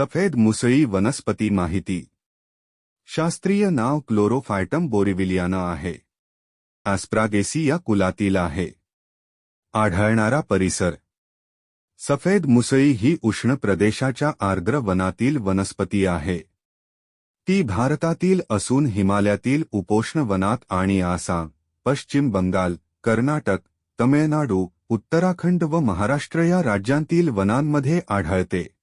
सफेद मुसळी वनस्पती माहिती. शास्त्रीय नाव क्लोरोफायटम बोरिविलियाना आहे. ॲस्प्रागेसी या कुलातील आहे. आढळणारा परिसर. सफेद मुसळी ही उष्ण प्रदेशाच्या आर्द्र वनातील वनस्पती आहे. ती भारतातील असून हिमालयातील उपोष्ण वनात आणि आसाम पश्चिम बंगाल कर्नाटक तमिळनाडू उत्तराखंड व महाराष्ट्र या राज्यांतील वनांमध्ये आढळते.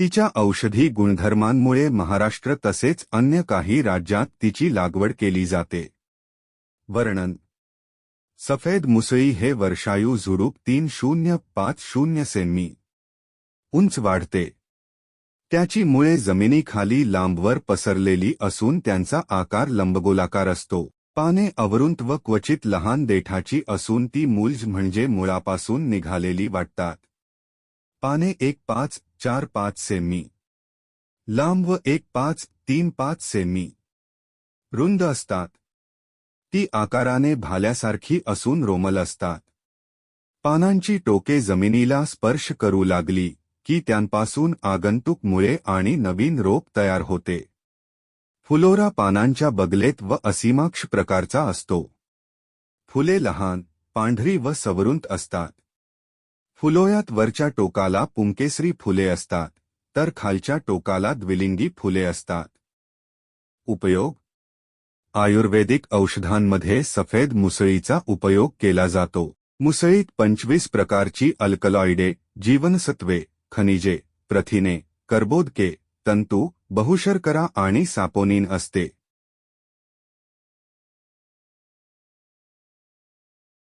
तिच्या औषधी गुणधर्मांमुळे महाराष्ट्र तसेच अन्य काही राज्यात तिची लागवड केली जाते. वर्णन. सफेद मुसळी हे वर्षायू झुडूप तीन शून्य पाच शून्य सेमी. उंच वाढते. त्याची मुळे जमिनीखाली लांबवर पसरलेली असून त्यांचा आकार लंबगोलाकार असतो. पाने अवरुंत व क्वचित लहान देठाची असून ती मूलज म्हणजे मुळापासून निघालेली वाटतात. पाने एक पाच चार पाच सेमी लांब व एक पाच तीन पाच सेमी रुंद असतात. ती आकाराने भाल्यासारखी असून रोमल असतात. पानांची टोके जमिनीला स्पर्श करू लागली की त्यांपासून आगंतुक मुळे आणि नवीन रोप तयार होते. फुलोरा पानांच्या बगलेत व असीमाक्ष प्रकारचा असतो. फुले लहान पांढरी व सवरुंत असतात. फुलोयात वरच्या टोकाला पुंकेसरी फुले असतात तर खालच्या टोकाला द्विलिंगी फुले असतात. उपयोग. आयुर्वेदिक औषधांमध्ये सफेद मुसळीचा उपयोग केला जातो. मुसळीत पंचवीस प्रकारची अल्कलॉइडे जीवनसत्वे खनिजे प्रथिने कर्बोदके तंतू बहुशर्करा आणि सापोनिन असते.